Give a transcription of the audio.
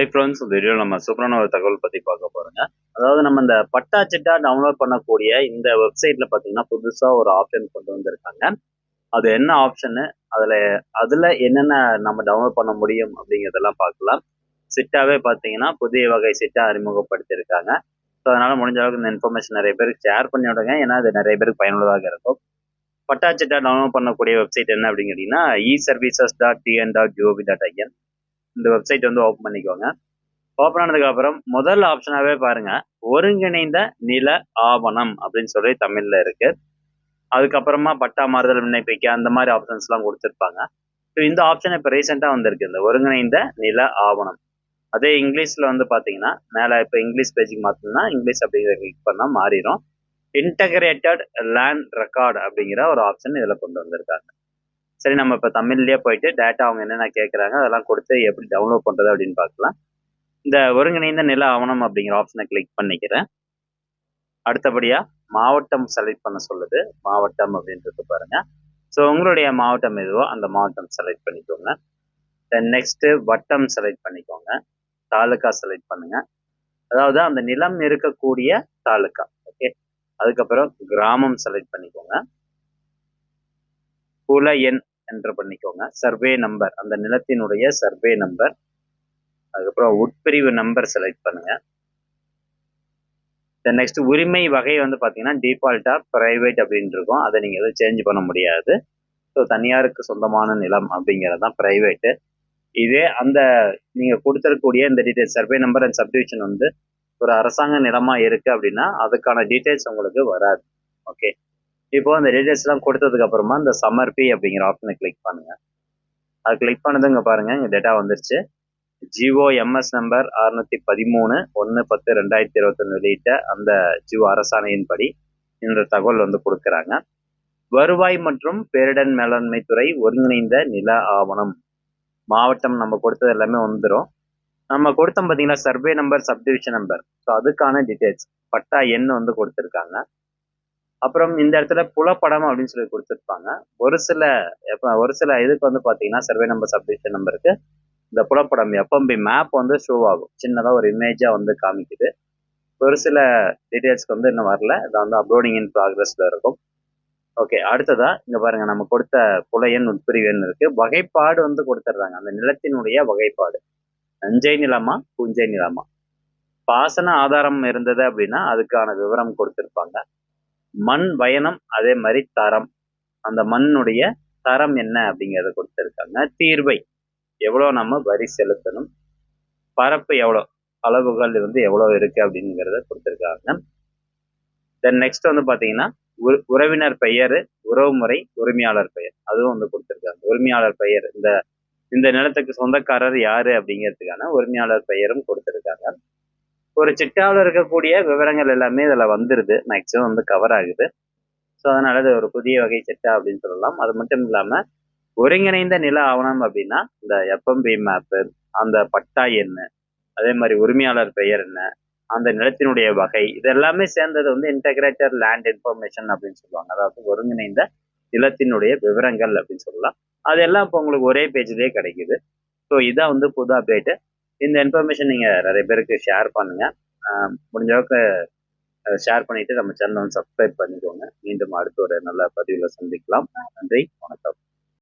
Hi friends இந்த video நம்ம சூப்பரான ஒரு தகவல் பற்றி பார்க்க போகிறோங்க அதாவது நம்ம இந்த பட்டா சிட்டா டவுன்லோட் பண்ணக்கூடிய இந்த வெப்சைட்டில் பார்த்தீங்கன்னா புதுசாக ஒரு ஆப்ஷன் கொண்டு வந்திருக்காங்க. அது என்ன ஆப்ஷனு அதில் அதில் என்னென்ன நம்ம டவுன்லோட் பண்ண முடியும் அப்படிங்கிறதெல்லாம் பார்க்கலாம். சிட்டாவே பார்த்தீங்கன்னா புதிய வகை சிட்டா அறிமுகப்படுத்தியிருக்காங்க. ஸோ அதனால் முடிஞ்ச அளவுக்கு இந்த இன்ஃபர்மேஷன் நிறைய பேருக்கு ஷேர் பண்ணி விடுங்க. ஏன்னா அது நிறைய பேருக்கு பயனுள்ளதாக இருக்கும். பட்டா சிட்டா டவுன்லோட் பண்ணக்கூடிய வெப்சைட் என்ன அப்படின்னு கேட்டிங்கன்னா e services dot TN dot GOV dot IN இந்த வெப்சைட் வந்து ஓப்பன் பண்ணிக்கோங்க. ஓப்பன் ஆனதுக்கு அப்புறம் முதல் ஆப்ஷனாகவே பாருங்க. ஒருங்கிணைந்த நில ஆவணம் அப்படின்னு சொல்லி தமிழ்ல இருக்கு. அதுக்கப்புறமா பட்டா மாறுதல் விண்ணப்பிக்க அந்த மாதிரி ஆப்ஷன்ஸ் எல்லாம் கொடுத்துருப்பாங்க. ஸோ இந்த ஆப்ஷன் இப்போ ரீசெண்டாக வந்திருக்கு. இந்த ஒருங்கிணைந்த நில ஆவணம். அதே இங்கிலீஷில் வந்து பார்த்தீங்கன்னா மேலே இப்போ இங்கிலீஷ் பேஜுக்கு மாற்றணும்னா இங்கிலீஷ் அப்படிங்கிற கிளிக் பண்ணால் மாறிடும். இன்டகிரேட்டட் லேண்ட் ரெக்கார்டு அப்படிங்கிற ஒரு ஆப்ஷன் இதில் கொண்டு வந்திருக்காங்க. சரி நம்ம இப்போ தமிழ்லேயே போயிட்டு டேட்டா அவங்க என்னென்ன கேட்குறாங்க அதெல்லாம் கொடுத்து எப்படி டவுன்லோட் பண்ணுறது அப்படின்னு பார்க்கலாம். இந்த ஒருங்கிணைந்த நில ஆவணம் அப்படிங்கிற ஆப்ஷனை கிளிக் பண்ணிக்கிறேன். அடுத்தபடியாக மாவட்டம் செலக்ட் பண்ண சொல்லுது. மாவட்டம் அப்படின்றது பாருங்கள் ஸோ உங்களுடைய மாவட்டம் எதுவோ அந்த மாவட்டம் செலக்ட் பண்ணிக்கோங்க. தென் நெக்ஸ்ட்டு வட்டம் செலக்ட் பண்ணிக்கோங்க. தாலுக்கா செலக்ட் பண்ணுங்கள் அதாவது அந்த நிலம் இருக்கக்கூடிய தாலுக்கா ஓகே அதுக்கப்புறம் கிராமம் செலக்ட் பண்ணிக்கோங்க. குல எண் என்ட்ரு பண்ணிக்கோங்க. சர்வே நம்பர் அந்த நிலத்தினுடைய சர்வே நம்பர் அதுக்கப்புறம் உட்பிரிவு நம்பர் செலக்ட் பண்ணுங்கள் தென் நெக்ஸ்ட் உரிமை வகை வந்து பார்த்தீங்கன்னா டிஃபால்ட்டாக ப்ரைவேட் அப்படின்னு இருக்கும். அதை நீங்கள் எதுவும் சேஞ்ச் பண்ண முடியாது. ஸோ தனியாருக்கு சொந்தமான நிலம் அப்படிங்கிறது தான் ப்ரைவேட்டு இதே அந்த நீங்கள் கொடுத்துருக்கக்கூடிய இந்த details survey number and subdivision வந்து ஒரு அரசாங்க நிலமாக இருக்கு அப்படின்னா அதுக்கான டீட்டெயில்ஸ் உங்களுக்கு வராது. ஓகே இப்போ அந்த டீட்டெயில்ஸ்லாம் கொடுத்ததுக்கு அப்புறமா இந்த சமர்ப்பி அப்படிங்கிற ஆப்ஷனை கிளிக் பண்ணுங்க. அது கிளிக் பண்ணதுங்க பாருங்க இங்கே டேட்டா வந்துருச்சு. ஜிஓ எம்எஸ் நம்பர் அறுநூத்தி பதிமூணு ஒன்று பத்து ரெண்டாயிரத்தி இருபத்தொன்னு வெளியிட்ட அந்த ஜிஓ அரசாணையின்படி இந்த தகவல் வந்து கொடுக்குறாங்க. வருவாய் மற்றும் பேரிடர் மேலாண்மை துறை ஒருங்கிணைந்த நில ஆவணம். மாவட்டம் நம்ம கொடுத்தது எல்லாமே வந்துடும் நம்ம கொடுத்தோம் பார்த்தீங்களா survey number subdivision number so அதுக்கான டீட்டெயில்ஸ் பட்டா எண் வந்து கொடுத்துருக்காங்க. அப்புறம் இந்த இடத்துல புலப்படம் அப்படின்னு சொல்லி கொடுத்துருப்பாங்க. ஒரு சில எப்போ ஒரு சில இதுக்கு வந்து பார்த்தீங்கன்னா சர்வே நம்பர் சப்டிஷன் நம்பருக்கு இந்த புலப்படம் எஃப்எம்பி மேப் வந்து ஷோ ஆகும். சின்னதாக ஒரு இமேஜாக வந்து காமிக்குது. ஒரு சில டீட்டெயில்ஸ்க்கு வந்து இன்னும் வரல. இது வந்து அப்லோடிங் இன் ப்ராக்ரஸில் இருக்கும். ஓகே அடுத்ததா இங்க பாருங்க நம்ம கொடுத்த புலையன் உட்பிரிவுன்னு இருக்கு. வகைப்பாடு வந்து கொடுத்துட்றாங்க. அந்த நிலத்தினுடைய வகைப்பாடு. நஞ்சை நிலமா புஞ்சை நிலமா? பாசன ஆதாரம் இருந்தது அப்படின்னா அதுக்கான விவரம் கொடுத்துருப்பாங்க. மண் பயணம் அதே மாதிரி தரம். அந்த மண்ணுடைய தரம் என்ன அப்படிங்கிறத கொடுத்துருக்காங்க. தீர்வை எவ்வளோ நம்ம வரி செலுத்தணும்? பரப்பு எவ்வளோ? அளவுகள் வந்து எவ்வளோ இருக்குது அப்படிங்கிறத கொடுத்துருக்காங்க. தென் நெக்ஸ்ட் வந்து பார்த்தீங்கன்னா உறவினர் பெயர் உறவுமுறை உரிமையாளர் பெயர். அதுவும் வந்து கொடுத்துருக்காங்க. உரிமையாளர் பெயர். இந்த இந்த நிலத்துக்கு சொந்தக்காரர் யாரு அப்படிங்கிறதுக்கான உரிமையாளர் பெயரும் கொடுத்துருக்காங்க. ஒரு சிட்டாவில் இருக்கக்கூடிய விவரங்கள் எல்லாமே இதில் வந்துடுது மேக்ஸிமம் வந்து கவர் ஆகுது. ஸோ அதனால் இது ஒரு புதிய வகை சிட்டா அப்படின்னு சொல்லலாம். அது மட்டும் இல்லாமல் ஒருங்கிணைந்த நில ஆவணம் அப்படின்னா இந்த எஃப்எம்பி மேப்பு அந்த பட்டா என்ன அதே மாதிரி உரிமையாளர் பெயர் என்ன அந்த நிலத்தினுடைய வகை இது எல்லாமே சேர்ந்தது வந்து இன்டகிரேட்டர் லேண்ட் இன்ஃபர்மேஷன் அப்படின்னு சொல்லுவாங்க. அதாவது ஒருங்கிணைந்த நிலத்தினுடைய விவரங்கள் அப்படின்னு சொல்லலாம். அதெல்லாம் இப்போ உங்களுக்கு ஒரே பேஜ்லேயே கிடைக்குது. ஸோ இதான் வந்து புது அப்டேட்டு இந்த இன்ஃபர்மேஷன் நீங்கள் நிறைய பேருக்கு ஷேர் பண்ணுங்கள் முடிஞ்ச அளவுக்கு ஷேர் பண்ணிவிட்டு நம்ம சேனலை வந்து சப்ஸ்கிரைப் பண்ணிக்கோங்க. மீண்டும் அடுத்த ஒரு நல்ல பதிவில் சந்திக்கலாம். நன்றி வணக்கம்.